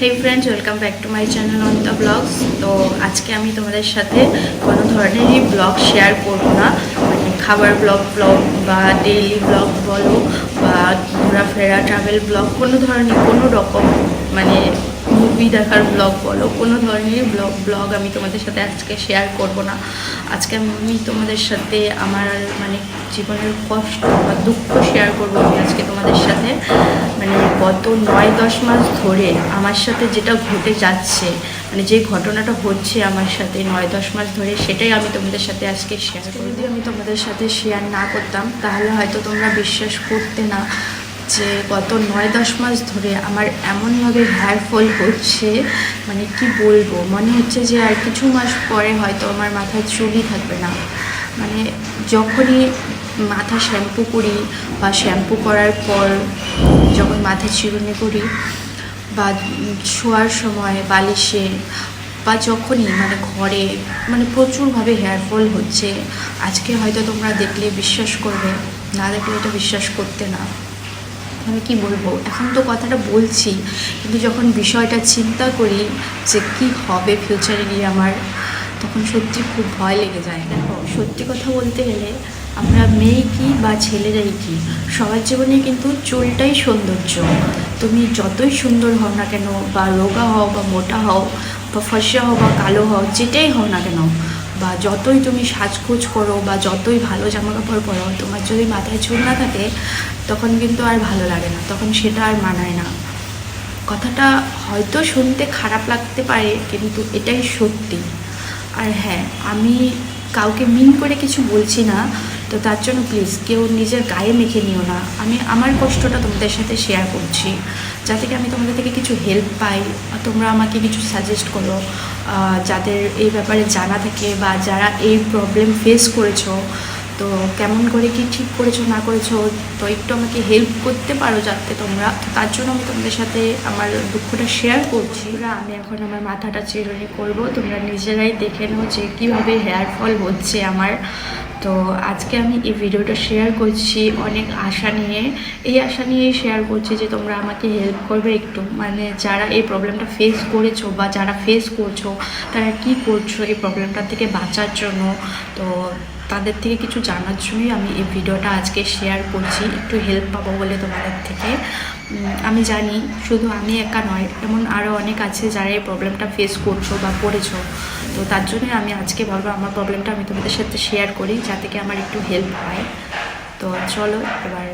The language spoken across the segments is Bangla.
Hey friends welcome back to my channel Anita blogs তো আজকে আমি তোমাদের সাথে কোনো ধরনেরই ব্লগ শেয়ার করব না। মানে খাবার ব্লগ ব্লগ বা ডেইলি ব্লগ বলো বা ঘোরাফেরা ট্রাভেল ব্লগ কোনো ধরনের কোনো রকম মানে মুভি দেখার ব্লগ বলো কোনো ধরনের ব্লগ ব্লগ আমি তোমাদের সাথে আজকে শেয়ার করব না। আজকে আমি তোমাদের সাথে আমার মানে জীবনের কষ্ট বা দুঃখ শেয়ার করব আমি আজকে তোমাদের সাথে। মানে গত নয় দশ মাস ধরে আমার সাথে যেটা ঘটে যাচ্ছে মানে যে ঘটনাটা হচ্ছে আমার সাথে নয় দশ মাস ধরে সেটাই আমি তোমাদের সাথে আজকে শেয়ার করি যদি আমি তোমাদের সাথে শেয়ার না করতাম তাহলে হয়তো তোমরা বিশ্বাস করতে না। যে গত নয় দশ মাস ধরে আমার এমনভাবে হেয়ার ফল হচ্ছে মানে কি বলব? মনে হচ্ছে যে আর কিছু মাস পরে হয়তো আমার মাথায় চুলই থাকবে না। মানে যখনই মাথা শ্যাম্পু করি বা শ্যাম্পু করার পর যখন মাথা চিরুনি করি বা শোয়ার সময় বালিশে বা যখনই মানে ঘরে মানে প্রচুরভাবে হেয়ার ফল হচ্ছে, আজকে হয়তো তোমরা দেখলে বিশ্বাস করবে, না দেখলে এটা বিশ্বাস করতে না। আমি কি বলব? এখন তো কথাটা বলছি, কিন্তু যখন বিষয়টা চিন্তা করি যে কি হবে ফিউচারে গিয়ে আমার, তখন সত্যি খুব ভয় লেগে যায়। দেখো, সত্যি কথা বলতে গেলে আমরা মেয়ে কি বা ছেলেরাই কি, সবার জীবনে কিন্তু চুলটাই সৌন্দর্য। তুমি যতই সুন্দর হও না কেন, বা রোগা হও, বা মোটা হও, বা ফসা হও, বা কালো হও, যেটাই হও না কেন বা যতই তুমি সাজগোজ করো বা যতই ভালো জামা কাপড় পরো, তোমার যদি মাথায় চুল না থাকে, তখন কিন্তু আর ভালো লাগে না, তখন সেটা আর মানায় না। কথাটা হয়তো শুনতে খারাপ লাগতে পারে, কিন্তু এটাই সত্যি। আর হ্যাঁ আমি কাউকে মিন করে কিছু বলছি না তো তার জন্য প্লিজ কেউ নিজের গায়ে মেখে নিও না। আমি আমার কষ্টটা তোমাদের সাথে শেয়ার করছি। যাতে কি আমি তোমাদের থেকে কিছু হেল্প পাই তোমরা আমাকে কিছু সাজেস্ট করো। যাদের এই ব্যাপারে জানা থাকে বা যারা এই প্রবলেম ফেস করেছ তো কেমন করে কি ঠিক করেছ, না করেছ, তো একটু আমাকে হেল্প করতে পারো যাতে তোমরা। তার জন্য আমি তোমাদের সাথে আমার দুঃখটা শেয়ার করছি। আমি এখন আমার মাথাটা চিরুনি করব। তোমরা নিজেরাই দেখে নাও যে কীভাবে হেয়ার ফল হচ্ছে আমার। তো আজকে আমি এই ভিডিওটা শেয়ার করছি অনেক আশা নিয়ে। এই আশা নিয়েই শেয়ার করছি যে তোমরা আমাকে হেল্প করবে একটু। মানে যারা এই প্রবলেমটা ফেস করেছ বা যারা ফেস করছ, তারা কি করছ এই প্রবলেমটা থেকে বাঁচার জন্য? তো তাদের থেকে কিছু জানার জন্যই আমি এই ভিডিওটা আজকে শেয়ার করছি। একটু হেল্প পাবো বলে তোমাদের থেকে। আমি জানি শুধু আমি একা নয়, এমন আরও অনেক আছে যারা এই প্রবলেমটা ফেস করছ বা পড়েছো তো তার জন্যই আমি আজকে ভাবলাম আমার প্রবলেমটা আমি তোমাদের সাথে শেয়ার করি যাতে কি আমার একটু হেল্প হয়। তো চলো এবার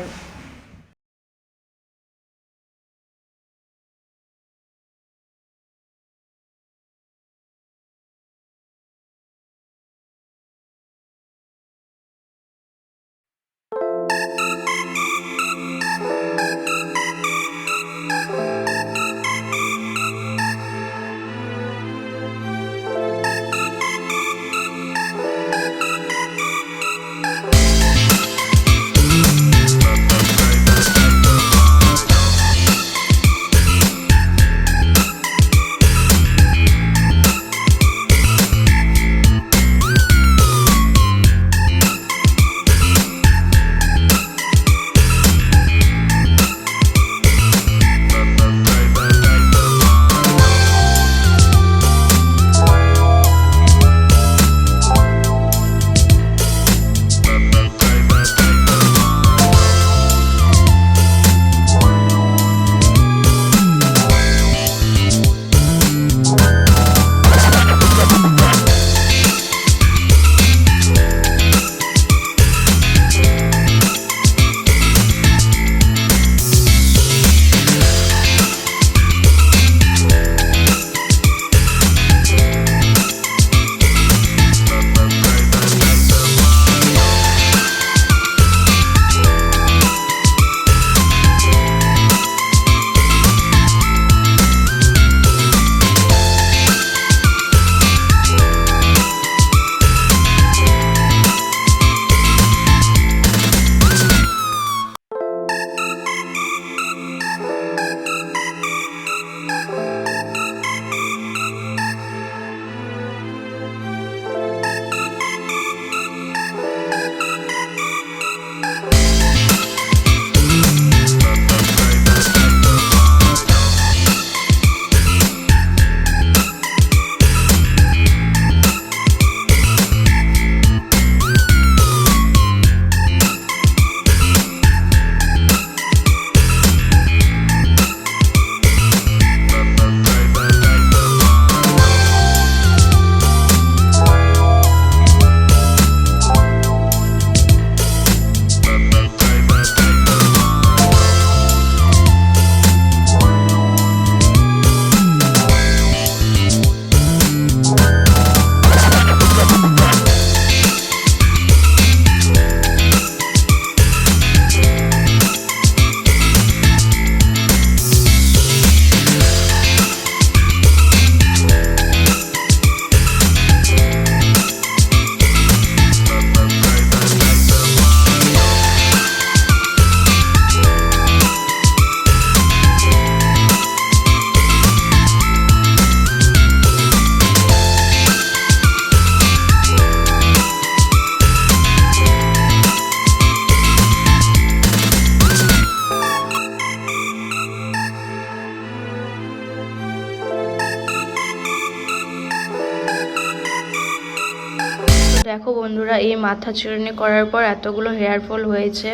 দেখো বন্ধুরা, এই মাথা চিরুনি করার পর এতগুলো হেয়ার ফল হয়েছে।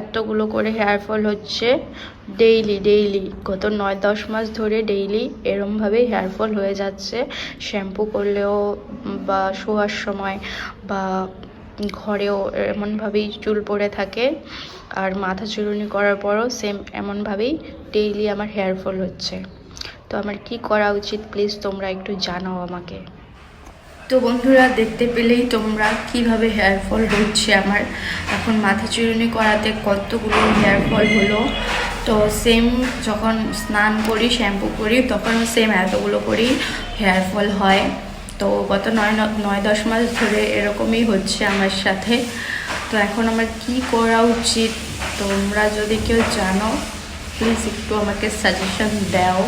এতগুলো করে হেয়ার ফল হচ্ছে ডেইলি ডেইলি গত নয়, দশ মাস ধরে ডেইলি এরমভাবেই হেয়ার ফল হয়ে যাচ্ছে। শ্যাম্পু করলেও বা শোয়ার সময় বা ঘরেও এমনভাবেই চুল পড়ে থাকে। আর মাথা চুরুনি করার পরও সেম এমনভাবেই ডেইলি আমার হেয়ার ফল হচ্ছে। তো আমার কি করা উচিত? প্লিজ তোমরা একটু জানাও আমাকে। তো বন্ধুরা, দেখতে পেলেই তোমরা কীভাবে হেয়ার ফল হচ্ছে আমার। এখন মাথা চুরুনি করাতে কতগুলো হেয়ার ফল হলো। তো সেম যখন স্নান করি শ্যাম্পু করি, তখনও সেম এতগুলো করেই হেয়ার ফল হয়। তো গত নয় নয় দশ মাস ধরে এরকমই হচ্ছে আমার সাথে। তো এখন আমার কি করা উচিত? তোমরা যদি কেউ জানো প্লিজ একটু আমাকে সাজেশন দাও।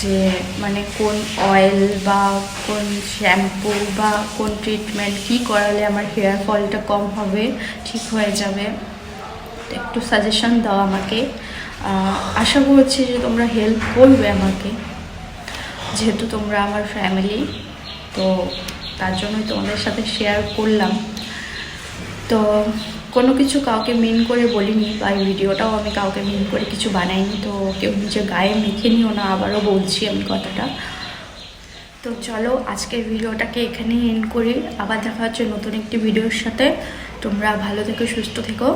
যে মানে কোন অয়েল বা কোন শ্যাম্পু বা কোন ট্রিটমেন্ট কি করালে আমার হেয়ার ফলটা কম হবে, ঠিক হয়ে যাবে? একটু সাজেশন দাও আমাকে। আশা করছি যে তোমরা হেল্প করবে আমাকে, যেহেতু তোমরা আমার ফ্যামিলি তো তার জন্যই তোমাদের সাথে শেয়ার করলাম। তো কোনো কিছু কাউকে মিন করে বলিনি বা এই ভিডিওটাও আমি কাউকে মিন করে কিছু বানাইনি, তো কেউ নিজে গায়ে মেখে নিও না, আবারও বলছি আমি কথাটা। তো চলো আজকের ভিডিওটাকে এখানেই এন্ড করি। আবার দেখা হচ্ছে নতুন একটি ভিডিওর সাথে। তোমরা ভালো থেকো, সুস্থ থেকো।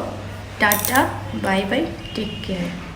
Tata bye bye take care